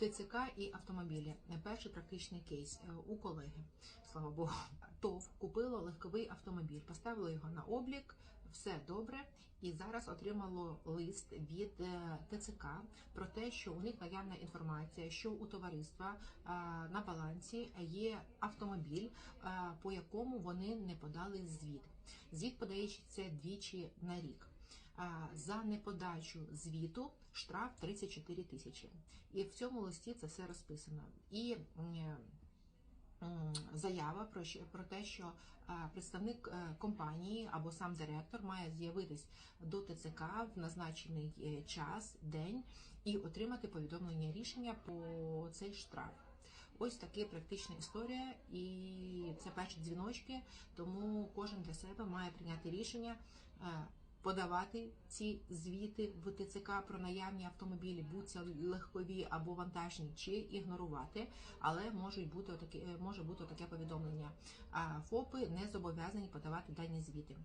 ТЦК і автомобілі. Перший практичний кейс Е, у колеги. Слава Богу, ТОВ купило легковий автомобіль, поставило його на облік, все добре, і зараз отримало лист від е, ТЦК про те, що у них наявна інформація, що у товариства е, на балансі є автомобіль, по якому вони не подали звіт. Звіт подається двічі на рік. За неподачу звіту штраф 34 тисячі. І в цьому листі це все розписано. І заява про, про те, що представник е, компанії або сам директор має з'явитись до ТЦК в назначений е, час, день і отримати повідомлення рішення по цей штраф. Ось така практична історія, і це перші дзвіночки, тому кожен для себе має прийняти рішення. Подавати ці звіти в ТЦК про наявні автомобілі, будь це легкові або вантажні, чи ігнорувати, але можуть бути отакі, е, може бути таке повідомлення. А ФОПи не зобов'язані подавати дані звіти.